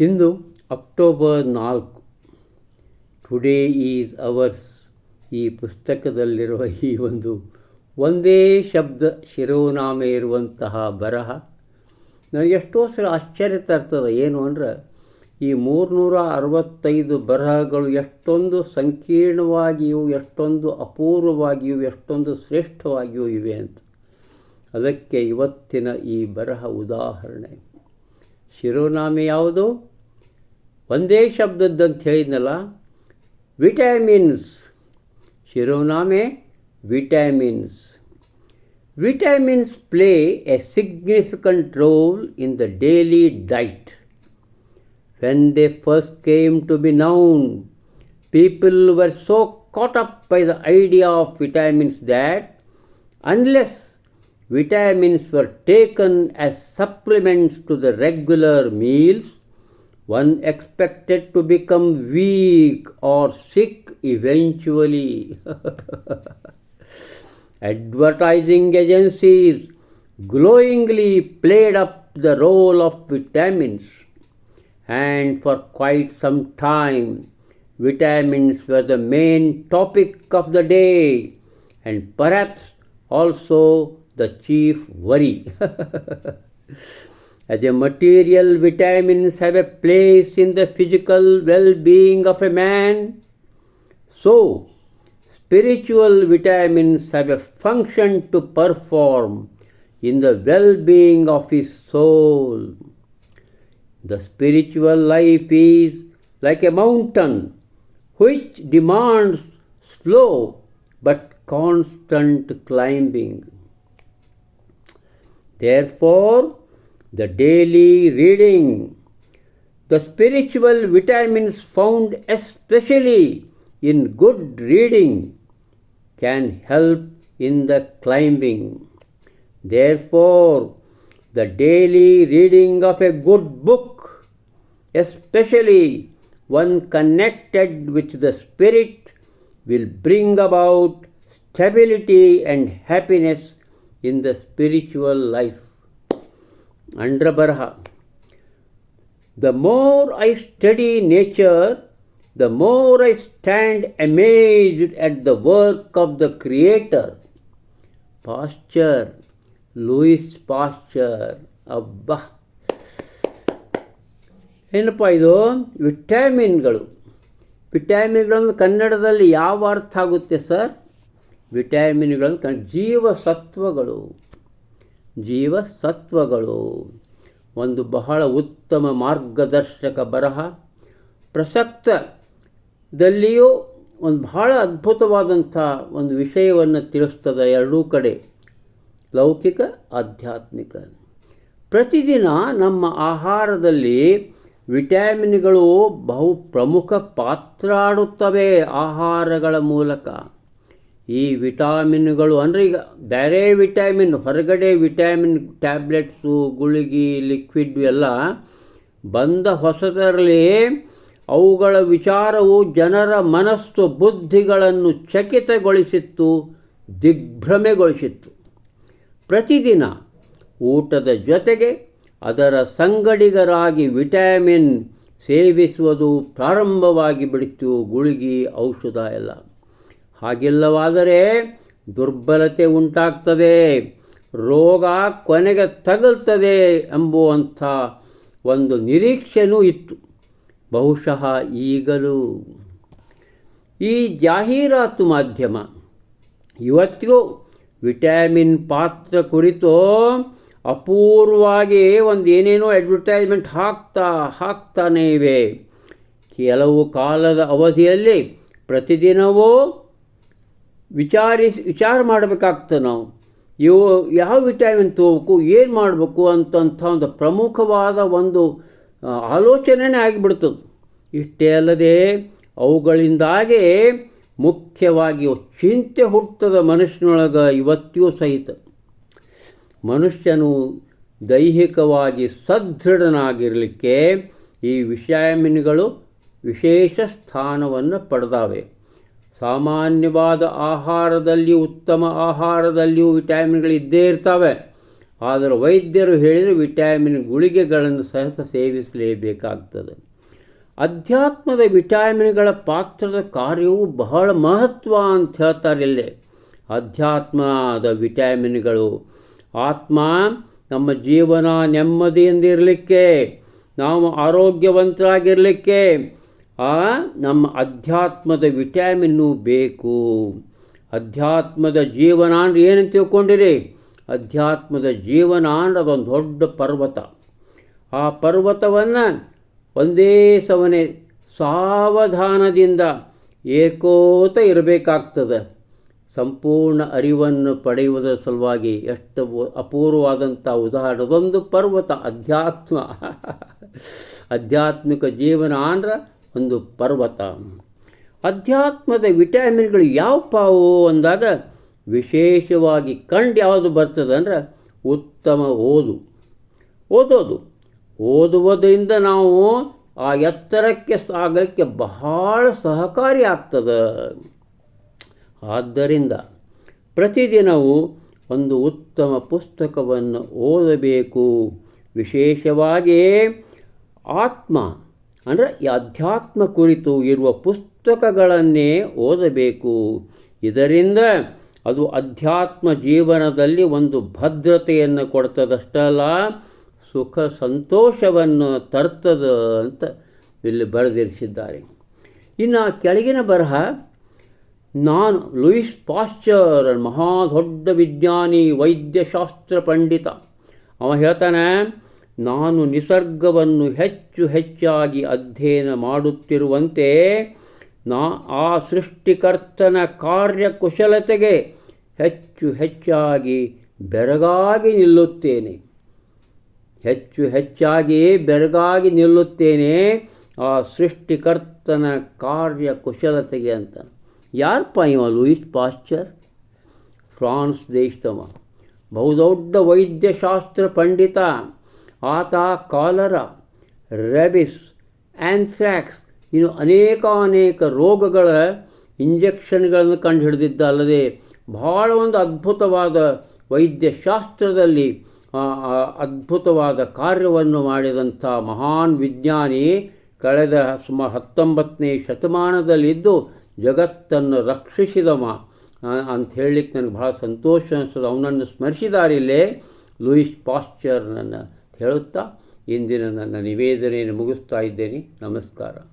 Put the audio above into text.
ಇಂದು October ನಾಲ್ಕು. Today is ours ಈ ಪುಸ್ತಕದಲ್ಲಿರುವ ಈ ಒಂದು ಒಂದೇ ಶಬ್ದ ಶಿರೋನಾಮೆ ಇರುವಂತಹ ಬರಹ. ನನಗೆ ಎಷ್ಟೋ ಸಲ ಆಶ್ಚರ್ಯ ತರ್ತದೆ ಏನು ಅಂದ್ರೆ, ಈ ಮೂರುನೂರ ಅರವತ್ತೈದು ಬರಹಗಳು ಎಷ್ಟೊಂದು ಸಂಕೀರ್ಣವಾಗಿಯೂ, ಎಷ್ಟೊಂದು ಅಪೂರ್ವವಾಗಿಯೂ, ಎಷ್ಟೊಂದು ಶ್ರೇಷ್ಠವಾಗಿಯೂ ಇವೆ ಅಂತ. ಅದಕ್ಕೆ ಇವತ್ತಿನ ಈ ಬರಹ ಉದಾಹರಣೆ. ಶಿರೋನಾಮೆ ಯಾವುದು? ಒಂದೇ ಶಬ್ದದ್ದಂತ ಹೇಳಿದ್ನಲ್ಲ vitamins ಶಿರೋನಾಮೆ vitamins vitamins play a significant role in the daily diet when they first came to be known, people were so caught up by the idea of vitamins that unless vitamins were taken as supplements to the regular meals, one expected to become weak or sick eventually. Advertising agencies glowingly played up the role of vitamins and for quite some time vitamins were the main topic of the day and perhaps also the chief worry. As a material, vitamins have a place in the physical well being of a man, so spiritual vitamins have a function to perform in the well being of his soul. The spiritual life is like a mountain which demands slow but constant climbing. Therefore, the daily reading, the spiritual vitamins found especially in good reading, can help in the climbing. Therefore, the daily reading of a good book, especially one connected with the Spirit, will bring about stability and happiness in the spiritual life. ಅಂಡ್ರ ಬರಹ the more I study nature the more I stand amazed at the work of the creator Pasteur Louis Pasteur ಅಬ್ಬಾ ಏನಪ್ಪಾ ಇದು? ವಿಟ್ಯಾಮಿನ್ಗಳು ವಿಟ್ಯಾಮಿನ್ಗಳನ್ನು ಕನ್ನಡದಲ್ಲಿ ಯಾವ ಅರ್ಥ ಆಗುತ್ತೆ sir? ವಿಟ್ಯಾಮಿನ್ಗಳನ್ನು ಕಣ್ಣ ಜೀವಸತ್ವಗಳು. ಜೀವಸತ್ವಗಳು ಒಂದು ಬಹಳ ಉತ್ತಮ ಮಾರ್ಗದರ್ಶಕ ಬರಹ. ಪ್ರಸಕ್ತದಲ್ಲಿಯೂ ಒಂದು ಬಹಳ ಅದ್ಭುತವಾದಂಥ ಒಂದು ವಿಷಯವನ್ನು ತಿಳಿಸ್ತದೆ ಎರಡೂ ಕಡೆ. ಲೌಕಿಕ, ಆಧ್ಯಾತ್ಮಿಕ. ಪ್ರತಿದಿನ ನಮ್ಮ ಆಹಾರದಲ್ಲಿ ವಿಟ್ಯಾಮಿನ್ಗಳು ಬಹು ಪ್ರಮುಖ ಪಾತ್ರ ಆಡುತ್ತವೆ ಆಹಾರಗಳ ಮೂಲಕ. ಈ ವಿಟಾಮಿನ್ಗಳು ಅಂದರೆ ಈಗ ಬೇರೆ ವಿಟಾಮಿನ್, ಹೊರಗಡೆ ವಿಟಾಮಿನ್ ಟ್ಯಾಬ್ಲೆಟ್ಸು, ಗುಳಿಗೆ, ಲಿಕ್ವಿಡ್ ಎಲ್ಲ ಬಂದ ಹೊಸದರಲ್ಲಿ ಅವುಗಳ ವಿಚಾರವು ಜನರ ಮನಸ್ಸು, ಬುದ್ಧಿಗಳನ್ನು ಚಕಿತಗೊಳಿಸಿತ್ತು, ದಿಗ್ಭ್ರಮೆಗೊಳಿಸಿತ್ತು. ಪ್ರತಿದಿನ ಊಟದ ಜೊತೆಗೆ ಅದರ ಸಂಗಡಿಗರಾಗಿ ವಿಟಮಿನ್ ಸೇವಿಸುವುದು ಪ್ರಾರಂಭವಾಗಿ ಬಿಡಿತು ಗುಳಿಗೆ, ಔಷಧ ಎಲ್ಲ. ಹಾಗಿಲ್ಲವಾದರೆ ದುರ್ಬಲತೆ ಉಂಟಾಗ್ತದೆ. ರೋಗ ಕೊನೆಗೆ ತಗಲ್ತದೆ ಎಂಬುವಂಥ ಒಂದು ನಿರೀಕ್ಷೆನೂ ಇತ್ತು. ಬಹುಶಃ ಈಗಲೂ. ಈ ಜಾಹೀರಾತು ಮಾಧ್ಯಮ ಇವತ್ತಿಗೂ ವಿಟಮಿನ್ ಪಾತ್ರ ಕುರಿತು ಅಪೂರ್ವವಾಗಿ ಒಂದು ಏನೇನೋ ಅಡ್ವರ್ಟೈಸ್ಮೆಂಟ್ ಹಾಕ್ತಾ ಹಾಕ್ತಾನೇ ಇವೆ. ಕೆಲವು ಕಾಲದ ಅವಧಿಯಲ್ಲಿ ಪ್ರತಿದಿನವೂ ವಿಚಾರಿಸಿ ವಿಚಾರ ಮಾಡಬೇಕಾಗ್ತದೆ ನಾವು. ಇವು ಯಾವ ವಿಟಮಿನ್ ತಗೋಬೇಕು ಏನು ಮಾಡಬೇಕು ಅಂತಂಥ ಒಂದು ಪ್ರಮುಖವಾದ ಒಂದು ಆಲೋಚನೆಯೇ ಆಗಿಬಿಡ್ತದೆ. ಇಷ್ಟೇ ಅಲ್ಲದೆ ಅವುಗಳಿಂದಾಗೆ ಮುಖ್ಯವಾಗಿ ಚಿಂತೆ ಹುಟ್ಟದ ಮನುಷ್ಯನೊಳಗೆ ಇವತ್ತಿಯೂ ಸಹಿತ. ಮನುಷ್ಯನು ದೈಹಿಕವಾಗಿ ಸದೃಢನಾಗಿರಲಿಕ್ಕೆ ಈ ವಿಷಯಮಿನಿಗಳು ವಿಶೇಷ ಸ್ಥಾನವನ್ನು ಪಡೆದಾವೆ. ಸಾಮಾನ್ಯವಾದ ಆಹಾರದಲ್ಲಿ ಉತ್ತಮ ಆಹಾರದಲ್ಲಿಯೂ ವಿಟಮಿನ್ಗಳು ಇದ್ದೇ ಇರ್ತವೆ. ಆದರೆ ವೈದ್ಯರು ಹೇಳಿದರೆ ವಿಟ್ಯಾಮಿನ್ ಗುಳಿಗೆಗಳನ್ನು ಸಹಿತ ಸೇವಿಸಲೇಬೇಕಾಗ್ತದೆ. ಅಧ್ಯಾತ್ಮದ ವಿಟ್ಯಾಮಿನ್ಗಳ ಪಾತ್ರದ ಕಾರ್ಯವು ಬಹಳ ಮಹತ್ವ ಅಂತ ಹೇಳ್ತಾರೆ ಇಲ್ಲಿ. ಅಧ್ಯಾತ್ಮದ ವಿಟ್ಯಾಮಿನ್ಗಳು ಆತ್ಮ ನಮ್ಮ ಜೀವನ ನೆಮ್ಮದಿಯಿಂದ ಇರಲಿಕ್ಕೆ, ನಾವು ಆರೋಗ್ಯವಂತರಾಗಿರಲಿಕ್ಕೆ ಆ, ನಮ್ಮ ಅಧ್ಯಾತ್ಮದ ವಿಟ್ಯಾಮಿನ್ನು ಬೇಕು. ಅಧ್ಯಾತ್ಮದ ಜೀವನ ಅಂದ್ರೆ ಏನು ತಿಳ್ಕೊಂಡಿರಿ? ಅಧ್ಯಾತ್ಮದ ಜೀವನ ಅಂದ್ರೆ ಅದೊಂದು ದೊಡ್ಡ ಪರ್ವತ. ಆ ಪರ್ವತವನ್ನು ಒಂದೇ ಸವನೆ ಸಾವಧಾನದಿಂದ ಏಕೋತ ಇರಬೇಕಾಗ್ತದೆ. ಸಂಪೂರ್ಣ ಅರಿವನ್ನು ಪಡೆಯುವುದರ ಸಲುವಾಗಿ ಎಷ್ಟು ಅಪೂರ್ವವಾದಂಥ ಉದಾಹರಣೆ. ಅದೊಂದು ಪರ್ವತ, ಅಧ್ಯಾತ್ಮ. ಆಧ್ಯಾತ್ಮಿಕ ಜೀವನ ಅಂದ್ರೆ ಒಂದು ಪರ್ವತ. ಅಧ್ಯಾತ್ಮದ ವಿಟಮಿನ್ಗಳು ಯಾವಪ್ಪಾವು ಪಾವು ಅಂದಾಗ ವಿಶೇಷವಾಗಿ ಕಂಡು ಯಾವುದು ಬರ್ತದೆ ಅಂದರೆ ಉತ್ತಮ ಓದು. ಓದೋದು. ಓದುವುದರಿಂದ ನಾವು ಆ ಎತ್ತರಕ್ಕೆ ಸಾಗಲಿಕ್ಕೆ ಬಹಳ ಸಹಕಾರಿ ಆಗ್ತದೆ. ಆದ್ದರಿಂದ ಪ್ರತಿದಿನವೂ ಒಂದು ಉತ್ತಮ ಪುಸ್ತಕವನ್ನು ಓದಬೇಕು. ವಿಶೇಷವಾಗಿ ಆತ್ಮ. ಅಂದರೆ ಈ ಅಧ್ಯಾತ್ಮ ಕುರಿತು ಇರುವ ಪುಸ್ತಕಗಳನ್ನೇ ಓದಬೇಕು. ಇದರಿಂದ ಅದು ಅಧ್ಯಾತ್ಮ ಜೀವನದಲ್ಲಿ ಒಂದು ಭದ್ರತೆಯನ್ನು ಕೊಡ್ತದಷ್ಟಲ್ಲ, ಸುಖ ಸಂತೋಷವನ್ನು ತರ್ತದ ಅಂತ ಇಲ್ಲಿ ಬರೆದಿರಿಸಿದ್ದಾರೆ. ಇನ್ನು ಕೆಳಗಿನ ಬರಹ, ನಾನು ಲೂಯಿಸ್ ಪಾಶ್ಚರ್, ಮಹಾ ದೊಡ್ಡ ವಿಜ್ಞಾನಿ, ವೈದ್ಯಶಾಸ್ತ್ರ ಪಂಡಿತ. ಅವ ಹೇಳ್ತಾನೆ ನಾನು ನಿಸರ್ಗವನ್ನು ಹೆಚ್ಚು ಹೆಚ್ಚಾಗಿ ಅಧ್ಯಯನ ಮಾಡುತ್ತಿರುವಂತೆ ನಾ ಆ ಸೃಷ್ಟಿಕರ್ತನ ಕಾರ್ಯಕುಶಲತೆಗೆ ಹೆಚ್ಚು ಹೆಚ್ಚಾಗಿ ಬೆರಗಾಗಿ ನಿಲ್ಲುತ್ತೇನೆ. ಹೆಚ್ಚು ಹೆಚ್ಚಾಗಿ ಬೆರಗಾಗಿ ನಿಲ್ಲುತ್ತೇನೆ ಆ ಸೃಷ್ಟಿಕರ್ತನ ಕಾರ್ಯಕುಶಲತೆಗೆ ಅಂತ. ಯಾರಪ್ಪ ಇವ ಲೂಯಿಸ್ ಪಾಶ್ಚರ್? ಫ್ರಾನ್ಸ್ ದೇಶದವ. ಬಹುದೊಡ್ಡ ವೈದ್ಯಶಾಸ್ತ್ರ ಪಂಡಿತ. ಆತ ಕಾಲರ, ರೆಬಿಸ್ ಆ್ಯಂಥ್ರ್ಯಾಕ್ಸ್ ಇನ್ನು ಅನೇಕ ಅನೇಕ ರೋಗಗಳ ಇಂಜೆಕ್ಷನ್ಗಳನ್ನು ಕಂಡು ಹಿಡಿದಿದ್ದ ಅಲ್ಲದೆ ಬಹಳ ಒಂದು ಅದ್ಭುತವಾದ ವೈದ್ಯಶಾಸ್ತ್ರದಲ್ಲಿ ಅದ್ಭುತವಾದ ಕಾರ್ಯವನ್ನು ಮಾಡಿದಂಥ ಮಹಾನ್ ವಿಜ್ಞಾನಿ ಕಳೆದ ಸುಮಾರು ಹತ್ತೊಂಬತ್ತನೇ ಶತಮಾನದಲ್ಲಿದ್ದು ಜಗತ್ತನ್ನು ರಕ್ಷಿಸಿದವ ಅಂತ ಹೇಳಲಿಕ್ಕೆ ನನಗೆ ಭಾಳ ಸಂತೋಷ ಅನಿಸ್ತದೆ. ಅವನನ್ನು ಸ್ಮರಿಸಿದಾರಿಲ್ಲೇ ಲೂಯಿಸ್ ಪಾಶ್ಚರ್ ನನ್ನ ಹೇಳುತ್ತಾ ಇಂದಿನ ನನ್ನ ನಿವೇದನೆಯನ್ನು ಮುಗಿಸ್ತಾ ಇದ್ದೇನೆ. ನಮಸ್ಕಾರ.